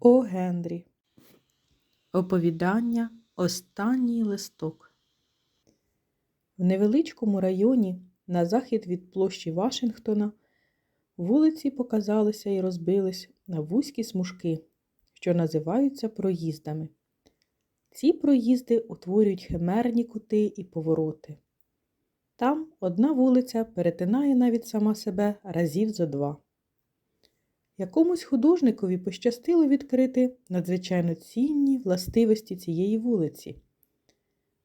О Генрі. Оповідання Останній листок. В невеличкому районі на захід від площі Вашингтона вулиці показалися і розбились на вузькі смужки, що називаються проїздами. Ці проїзди утворюють химерні кути і повороти. Там одна вулиця перетинає навіть сама себе разів зо два. Якомусь художникові пощастило відкрити надзвичайно цінні властивості цієї вулиці.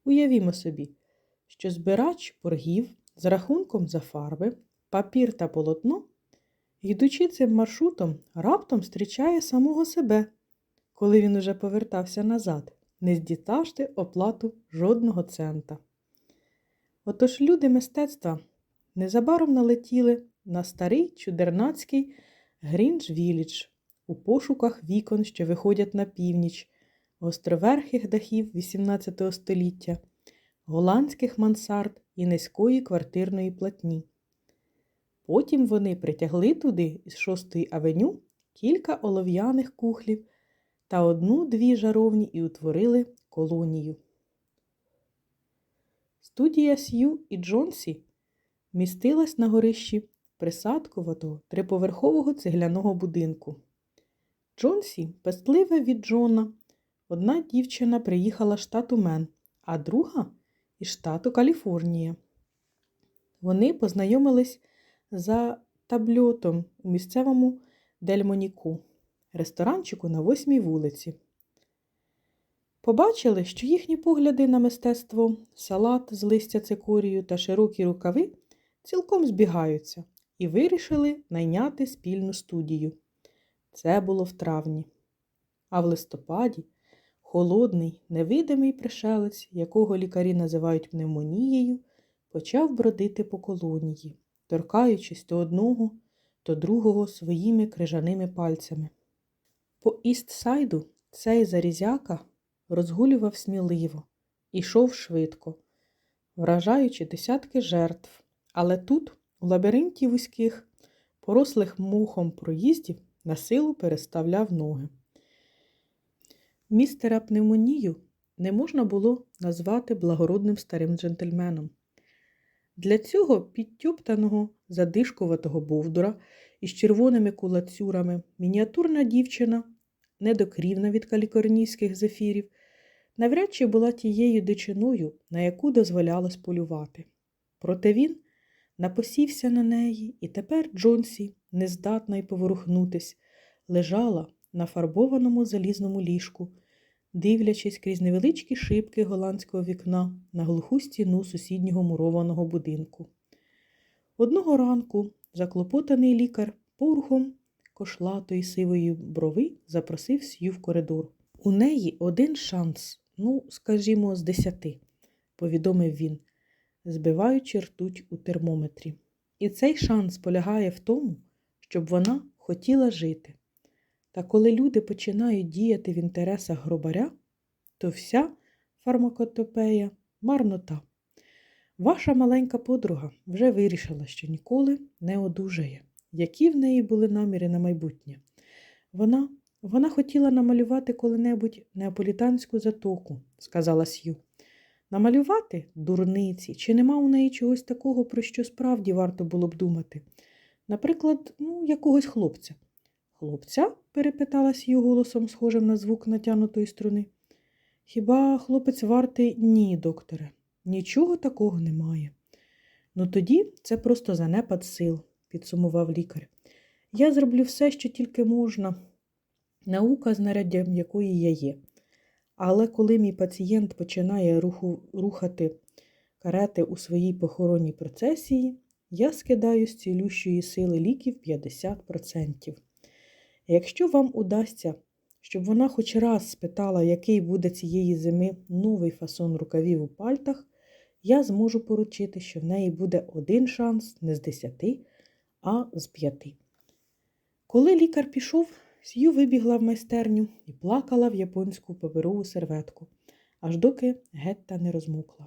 Уявімо собі, що збирач боргів з рахунком за фарби, папір та полотно, йдучи цим маршрутом, раптом зустрічає самого себе, коли він уже повертався назад, не здітавши оплату жодного цента. Отож люди мистецтва незабаром налетіли на старий чудернацький Грінж Вілідж у пошуках вікон, що виходять на північ, гостроверхих дахів XVIII століття, голландських мансард і низької квартирної платні. Потім вони притягли туди із шостої авеню кілька олов'яних кухлів та одну-дві жаровні і утворили колонію. Студія Сью і Джонсі містилась на горищі присадкуватого триповерхового цегляного будинку. Джонсі пестливе від Джона. Одна дівчина приїхала з штату Мен, а друга із штату Каліфорнія. Вони познайомились за табльотом у місцевому Дельмоніку, ресторанчику на восьмій вулиці. Побачили, що їхні погляди на мистецтво, салат з листя цикорію та широкі рукави цілком збігаються і вирішили найняти спільну студію. Це було в травні. А в листопаді холодний, невидимий пришелець, якого лікарі називають пневмонією, почав бродити по колонії, торкаючись то одного, то другого своїми крижаними пальцями. По Істсайду цей зарізяка розгулював сміливо, ішов швидко, вражаючи десятки жертв, але тут, у лабіринті вузьких, порослих мухом проїздів, на силу переставляв ноги. Містера пневмонію не можна було назвати благородним старим джентльменом. Для цього підтьоптаного задишкуватого бовдура із червоними кулацюрами мініатурна дівчина, недокрівна від калікорнійських зефірів, навряд чи була тією дичиною, на яку дозволялось полювати. Проте він напосівся на неї, і тепер Джонсі, нездатна й поворухнутись, лежала на фарбованому залізному ліжку, дивлячись крізь невеличкі шибки голландського вікна на глуху стіну сусіднього мурованого будинку. Одного ранку заклопотаний лікар порухом кошлатої сивої брови запросив Сью в коридор. У неї один шанс, ну, скажімо, з десяти, повідомив він, збиваючи ртуть у термометрі. І цей шанс полягає в тому, щоб вона хотіла жити. Та коли люди починають діяти в інтересах гробаря, то вся фармакотопея марнота. Ваша маленька подруга вже вирішила, що ніколи не одужає, які в неї були наміри на майбутнє. Вона вона хотіла намалювати коли-небудь неаполітанську затоку, сказала Сью. Намалювати дурниці, чи нема у неї чогось такого, про що справді варто було б думати? Наприклад, ну, якогось хлопця. Хлопця? перепиталась її голосом, схожим на звук натянутої струни. Хіба хлопець вартий? Ні, докторе, нічого такого немає. Ну тоді це просто занепад сил, підсумував лікар. Я зроблю все, що тільки можна, наука, знаряддям якої я є. Але коли мій пацієнт починає руху, рухати карети у своїй похоронній процесії, я скидаю з цілющої сили ліків 50%. Якщо вам удасться, щоб вона хоч раз спитала, який буде цієї зими новий фасон рукавів у пальтах, я зможу поручити, що в неї буде один шанс не з десяти, а з п'яти. Коли лікар пішов, Сью вибігла в майстерню і плакала в японську паперову серветку, аж доки гетта не розмокла.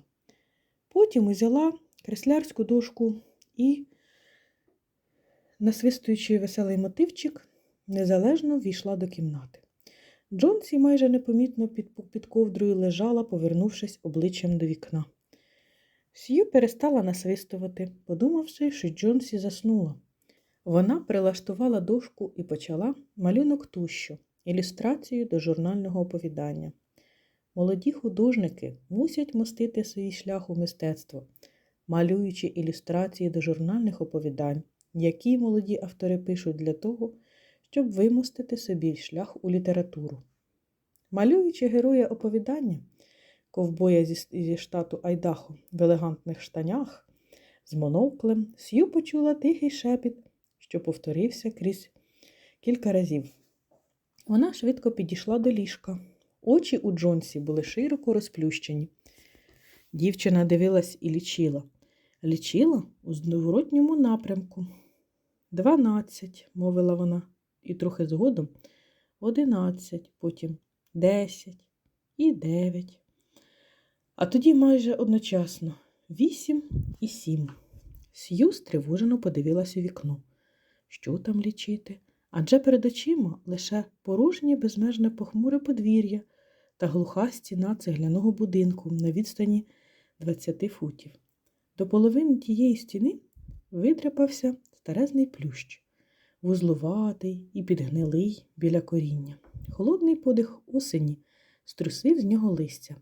Потім узяла креслярську дошку і, насвистуючи веселий мотивчик, незалежно ввійшла до кімнати. Джонсі майже непомітно під, під ковдрою лежала, повернувшись обличчям до вікна. Сью перестала насвистувати, подумавши, що Джонсі заснула. Вона прилаштувала дошку і почала малюнок тущу, ілюстрацію до журнального оповідання. Молоді художники мусять мостити свій шлях у мистецтво, малюючи ілюстрації до журнальних оповідань, які молоді автори пишуть для того, щоб вимостити собі шлях у літературу. Малюючи героя оповідання, ковбоя зі, зі штату Айдахо в елегантних штанях, з моноклем, Сью почула тихий шепіт, що повторився крізь кілька разів. Вона швидко підійшла до ліжка. Очі у Джонсі були широко розплющені. Дівчина дивилась і лічила. Лічила у зворотньому напрямку. Дванадцять, мовила вона, і трохи згодом одинадцять, потім десять і дев'ять. А тоді майже одночасно вісім і сім. Сью стривожено подивилась у вікно. Що там лічити? Адже перед очима лише порожнє безмежне похмуре подвір'я та глуха стіна цегляного будинку на відстані 20 футів. До половини тієї стіни видряпався старезний плющ, вузлуватий і підгнилий біля коріння. Холодний подих осені струсив з нього листя.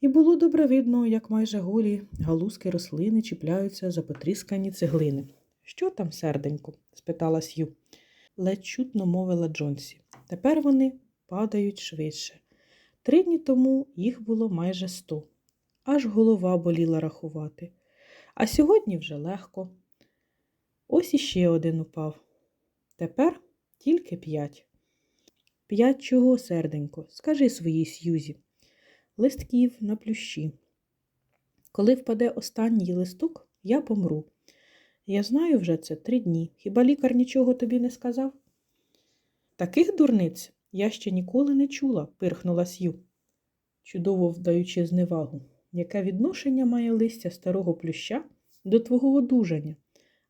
І було добре видно, як майже голі галузки рослини чіпляються за потріскані цеглини. Що там, серденько? спитала Сью. Ледь чутно мовила Джонсі. Тепер вони падають швидше. Три дні тому їх було майже сто. Аж голова боліла рахувати. А сьогодні вже легко. Ось іще один упав. Тепер тільки п'ять. П'ять чого, серденько? Скажи своїй Сьюзі. Листків на плющі. Коли впаде останній листок, я помру. Я знаю вже це три дні. Хіба лікар нічого тобі не сказав? Таких дурниць я ще ніколи не чула, пирхнула Сью, чудово вдаючи зневагу. Яке відношення має листя старого плюща до твого одужання?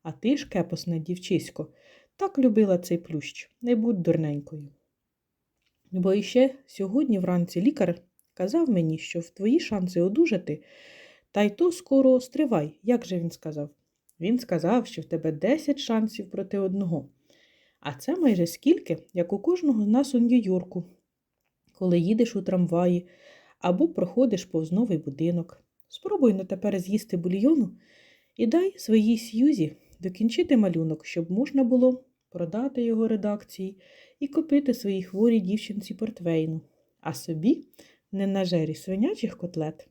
А ти ж, кепосне дівчисько, так любила цей плющ, не будь дурненькою. Бо іще сьогодні вранці лікар казав мені, що в твої шанси одужати, та й то скоро стривай, як же він сказав? Він сказав, що в тебе 10 шансів проти одного. А це майже скільки, як у кожного з нас у Нью-Йорку, коли їдеш у трамваї або проходиш повз новий будинок. Спробуй на тепер з'їсти бульйону і дай своїй Сьюзі докінчити малюнок, щоб можна було продати його редакції і купити своїй хворій дівчинці портвейну, а собі не на жері свинячих котлет.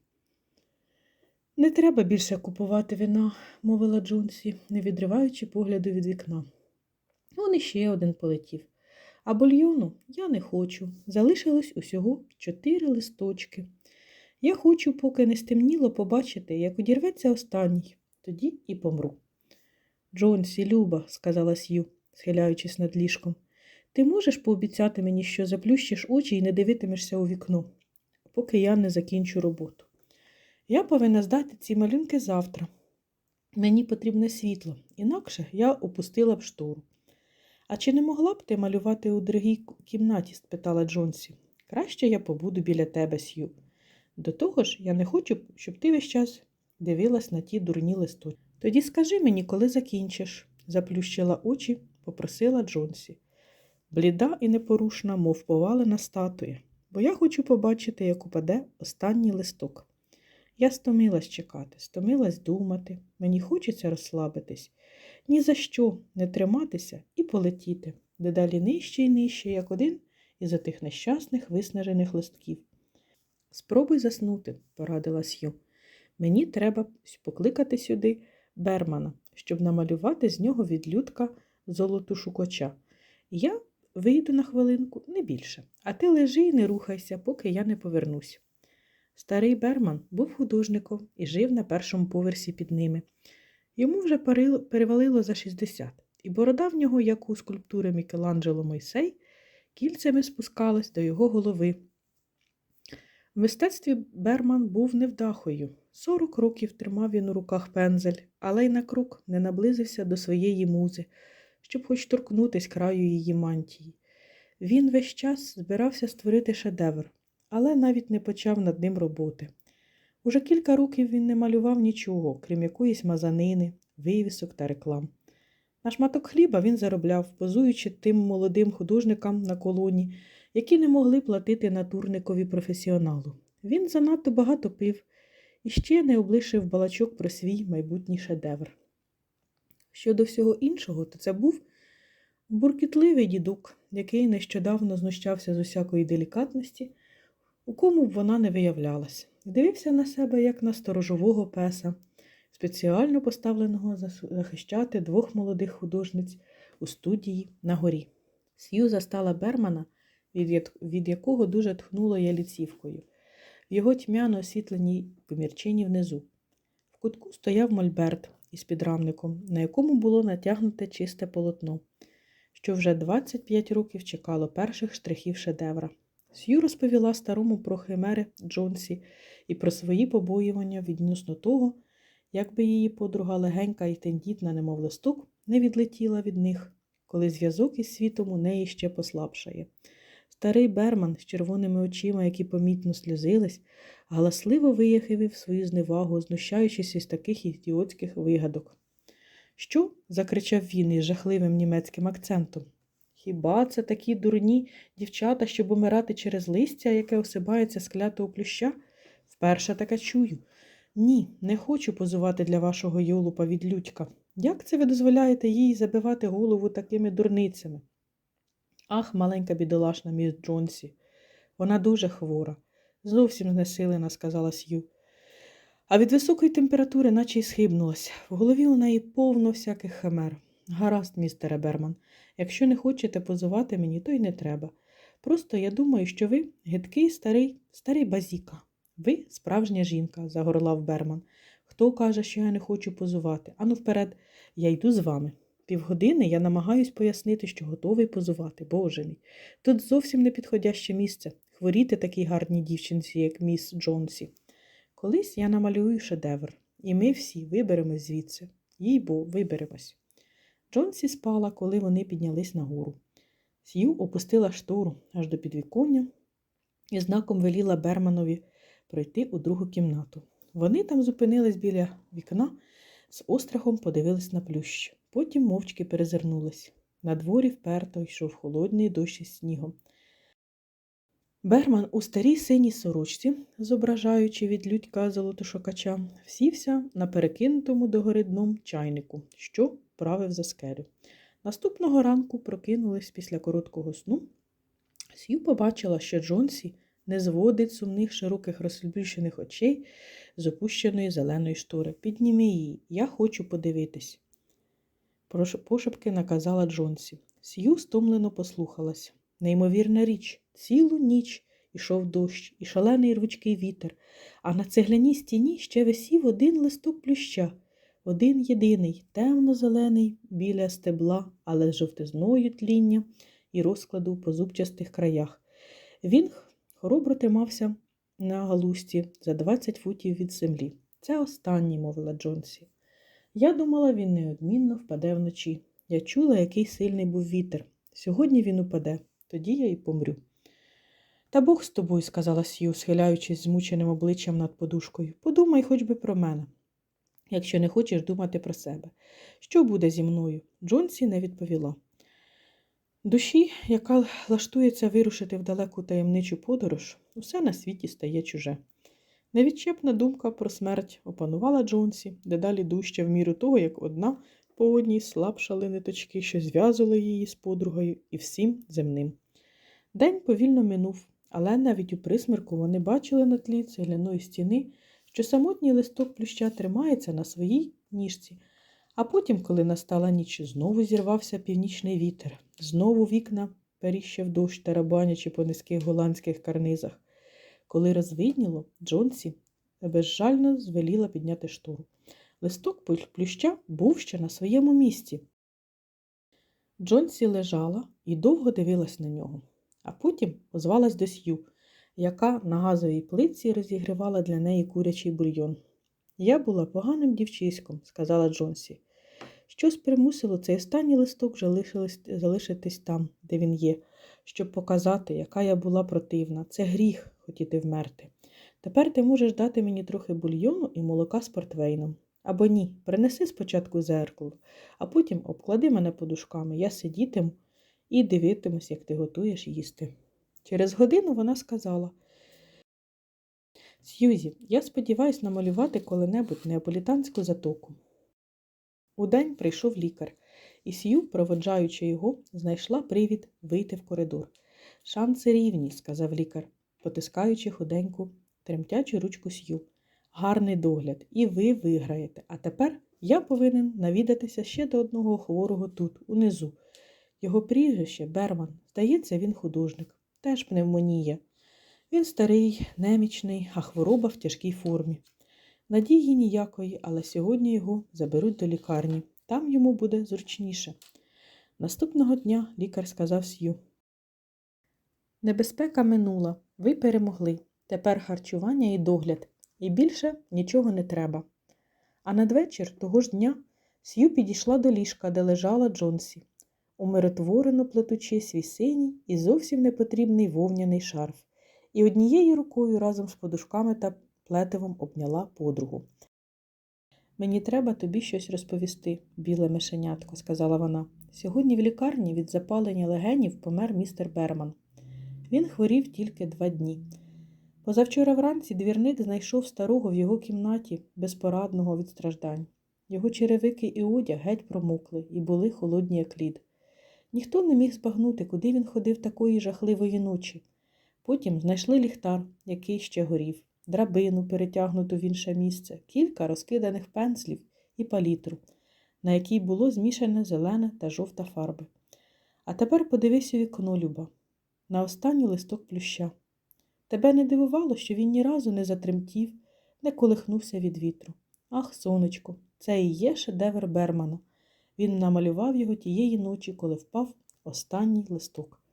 Не треба більше купувати вина, мовила Джонсі, не відриваючи погляду від вікна. Он іще один полетів. А бульйону я не хочу. Залишилось усього чотири листочки. Я хочу, поки не стемніло, побачити, як одірветься останній, тоді і помру. Джонсі, Люба, сказала Сью, схиляючись над ліжком, ти можеш пообіцяти мені, що заплющиш очі і не дивитимешся у вікно, поки я не закінчу роботу. Я повинна здати ці малюнки завтра. Мені потрібне світло, інакше я опустила б штору. А чи не могла б ти малювати у другій кімнаті? спитала Джонсі. Краще я побуду біля тебе, Сью. До того ж, я не хочу, щоб ти весь час дивилась на ті дурні листочки. Тоді скажи мені, коли закінчиш, заплющила очі, попросила Джонсі. Бліда і непорушна, мов повалена статуя, бо я хочу побачити, як упаде останній листок. Я стомилась чекати, стомилась думати, мені хочеться розслабитись, ні за що не триматися і полетіти, дедалі нижче і нижче, як один із отих нещасних виснажених листків. Спробуй заснути, порадила Сью. Мені треба покликати сюди Бермана, щоб намалювати з нього відлюдка золоту шукача. Я вийду на хвилинку, не більше, а ти лежи і не рухайся, поки я не повернусь. Старий Берман був художником і жив на першому поверсі під ними. Йому вже перевалило за 60, і борода в нього, як у скульптури Мікеланджело Мойсей, кільцями спускалась до його голови. В мистецтві Берман був невдахою. Сорок років тримав він у руках пензель, але й на крок не наблизився до своєї музи, щоб хоч торкнутись краю її мантії. Він весь час збирався створити шедевр, але навіть не почав над ним роботи. Уже кілька років він не малював нічого, крім якоїсь мазанини, вивісок та реклам. На шматок хліба він заробляв, позуючи тим молодим художникам на колоні, які не могли платити натурникові професіоналу. Він занадто багато пив і ще не облишив балачок про свій майбутній шедевр. Щодо всього іншого, то це був буркітливий дідук, який нещодавно знущався з усякої делікатності, у кому б вона не виявлялась, дивився на себе як на сторожового песа, спеціально поставленого захищати двох молодих художниць у студії на горі. Сью застала Бермана, від, якого дуже тхнуло яліцівкою, в його тьмяно освітленій комірчині внизу. В кутку стояв мольберт із підрамником, на якому було натягнуте чисте полотно, що вже 25 років чекало перших штрихів шедевра. Сью розповіла старому про химери Джонсі і про свої побоювання відносно того, як би її подруга легенька і тендітна, немов листок, не відлетіла від них, коли зв'язок із світом у неї ще послабшає. Старий Берман з червоними очима, які помітно сльозились, галасливо виявив свою зневагу, знущаючись із таких ідіотських вигадок. Що? закричав він із жахливим німецьким акцентом. Хіба це такі дурні дівчата, щоб умирати через листя, яке осипається з клятого плюща? Вперше таке чую. Ні, не хочу позувати для вашого йолупа від людька. Як це ви дозволяєте їй забивати голову такими дурницями? Ах, маленька бідолашна міс Джонсі. Вона дуже хвора, зовсім знесилена, сказала Сью. А від високої температури наче й схибнулась. В голові у неї повно всяких химер. Гаразд, містере Берман, якщо не хочете позувати мені, то й не треба. Просто я думаю, що ви гидкий старий, старий базіка. Ви справжня жінка, загорлав Берман. Хто каже, що я не хочу позувати? Ану вперед, я йду з вами. Півгодини я намагаюсь пояснити, що готовий позувати, боже мій. Тут зовсім не підходяще місце хворіти такій гарній дівчинці, як міс Джонсі. Колись я намалюю шедевр, і ми всі виберемось звідси. Їй бо виберемось. Джонсі спала, коли вони піднялись нагору. Сью опустила штору аж до підвіконня і знаком веліла Берманові пройти у другу кімнату. Вони там зупинились біля вікна, з острахом подивились на плющ. Потім мовчки перезирнулись. На дворі вперто йшов холодний дощ із снігом. Берман у старій синій сорочці, зображаючи від людька золотошукача, сівся на перекинутому догори дном чайнику, що правив за скелю. Наступного ранку прокинулись після короткого сну. Сью побачила, що Джонсі не зводить сумних широких розплющених очей з опущеної зеленої штори. Підніми її, я хочу подивитись. Пошепки наказала Джонсі. Сью стомлено послухалась. Неймовірна річ, цілу ніч ішов дощ і шалений рвучкий вітер, а на цегляній стіні ще висів один листок плюща, один єдиний, темно-зелений, біля стебла, але з жовтизною тління і розкладу по зубчастих краях. Він хоробро тримався на галусті за 20 футів від землі. Це останній, мовила Джонсі. Я думала, він неодмінно впаде вночі. Я чула, який сильний був вітер. Сьогодні він упаде, тоді я й помрю. Та Бог з тобою, сказала Сью, схиляючись змученим обличчям над подушкою. Подумай хоч би про мене, якщо не хочеш думати про себе. Що буде зі мною? Джонсі не відповіла. Душі, яка лаштується вирушити в далеку таємничу подорож, усе на світі стає чуже. Невідчепна думка про смерть опанувала Джонсі, дедалі дужче в міру того, як одна по одній слабшали ниточки, що зв'язували її з подругою і всім земним. День повільно минув, але навіть у присмерку вони бачили на тлі цегляної стіни, що самотній листок плюща тримається на своїй ніжці. А потім, коли настала ніч, знову зірвався північний вітер, знову вікна періщав дощ, тарабанячи по низьких голландських карнизах. Коли розвидніло, Джонсі безжально звеліла підняти штору. Листок плюща був ще на своєму місці. Джонсі лежала і довго дивилась на нього, а потім озвалась до Сью, яка на газовій плитці розігрівала для неї курячий бульйон. Я була поганим дівчиськом, сказала Джонсі. Щось примусило цей останній листок залишитись там, де він є, щоб показати, яка я була противна. Це гріх хотіти вмерти. Тепер ти можеш дати мені трохи бульйону і молока з портвейном. Або ні, принеси спочатку зеркало, а потім обклади мене подушками. Я сидітиму і дивитимусь, як ти готуєш їсти. Через годину вона сказала: Сьюзі, я сподіваюсь намалювати коли-небудь неаполітанську затоку. Удень прийшов лікар, і Сью, проводжаючи його, знайшла привід вийти в коридор. Шанси рівні, сказав лікар, потискаючи худеньку, тремтячу ручку Сью. Гарний догляд, і ви виграєте. А тепер я повинен навідатися ще до одного хворого тут, унизу. Його прізвище Берман. Здається, він художник, теж пневмонія. Він старий, немічний, а хвороба в тяжкій формі. Надії ніякої, але сьогодні його заберуть до лікарні. Там йому буде зручніше. Наступного дня лікар сказав Сью. Небезпека минула. Ви перемогли. Тепер харчування і догляд. І більше нічого не треба. А надвечір того ж дня Сью підійшла до ліжка, де лежала Джонсі, умиротворено плетучи свій синій і зовсім непотрібний вовняний шарф, і однією рукою разом з подушками та плетивом обняла подругу. Мені треба тобі щось розповісти, біле мишенятко, сказала вона. Сьогодні в лікарні від запалення легенів помер містер Берман. Він хворів тільки два дні. Позавчора вранці двірник знайшов старого в його кімнаті, безпорадного від страждань. Його черевики і одяг геть промокли і були холодні, як лід. Ніхто не міг збагнути, куди він ходив такої жахливої ночі. Потім знайшли ліхтар, який ще горів, драбину, перетягнуту в інше місце, кілька розкиданих пензлів і палітру, на якій було змішане зелена та жовта фарби. А тепер подивись у вікно, Люба, на останній листок плюща. Тебе не дивувало, що він ні разу не затремтів, не колихнувся від вітру. Ах, сонечко, це і є шедевр Бермана. Він намалював його тієї ночі, коли впав останній листок.